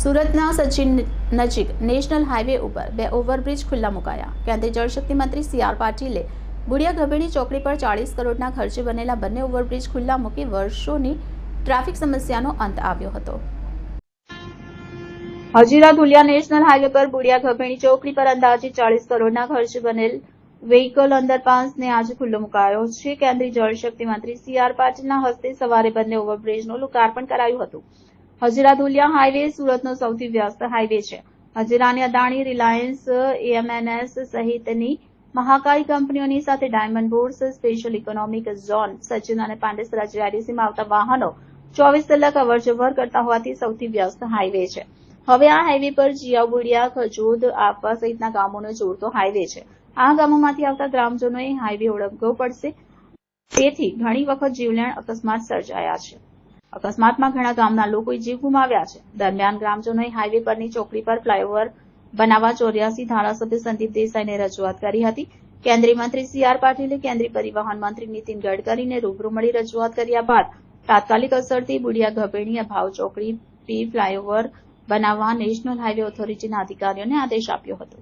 સુરતના સચિન નજીક national highway ઉપર બે ઓવરબ્રિજ ખુલ્લા મુકાયા. કેન્દ્રીય જળશક્તિ મંત્રી સી આર પાટીલે બુડિયા ગભેડી ચોકડી પર ચાળીસ કરોડના ખર્ચે બનેલા બંને ઓવરબ્રિજ ખુલ્લા મૂકી વર્ષોની ટ્રાફિક સમસ્યાનો અંત આવ્યો હતો. હજીરા ધુલિયા નેશનલ હાઈવે પર બુડિયા ગભેણી ચોકડી પર અંદાજે ચાળીસ કરોડના ખર્ચે બનેલ વેહિકલ અંડરપાસને આજે ખુલ્લો મુકાયો છે. કેન્દ્રીય જળશક્તિ મંત્રી સી આર પાટીલના હસ્તે સવારે બંને ઓવરબ્રિજનું લોકાર્પણ કરાયું હતું. હજીરા ધુલિયા હાઈવે સુરતનો સૌથી વ્યસ્ત હાઈવે છે. હજીરાની અદાણી રિલાયન્સ એએમએનએસ સહિતની મહાકાળી કંપનીઓની સાથે diamond bourse special economic zone, Sachin અને પાંડેસરા જીઆરડીસીમાં આવતા વાહનો ચોવીસ કલાક અવરજવર કરતા હોવાથી સૌથી વ્યસ્ત હાઈવે છે. હવે આ હાઈવે પર જીયાબુડિયા ખજોદ આપવા સહિતના ગામોને જોડતો હાઈવે છે. આ ગામોમાંથી આવતા ગ્રામજનોએ હાઈવે ઓળંગવો પડશે. તેથી ઘણી વખત જીવલેણ અકસ્માત સર્જાયા છે. અકસ્માતમાં ઘણા ગામના લોકોએ જીવ ગુમાવ્યા છે. દરમિયાન ગ્રામજનોએ હાઈવે પરની ચોકડી પર ફ્લાયઓવર બનાવવા ચોર્યાસી ધારાસભ્ય સંદીપ દેસાઈને રજૂઆત કરી હતી. કેન્દ્રીય મંત્રી સી આર પાટીલે કેન્દ્રીય પરિવહન મંત્રી નીતિન ગડકરીને રૂબરૂ મળી રજૂઆત કર્યા બાદ તાત્કાલિક અસરથી બુડિયા ગભેણી અભાવ ચોકડી, પી, ફ્લાયઓવર બનાવવા નેશનલ હાઈવે ઓથોરિટીના અધિકારીઓને આદેશ આપ્યો હતો.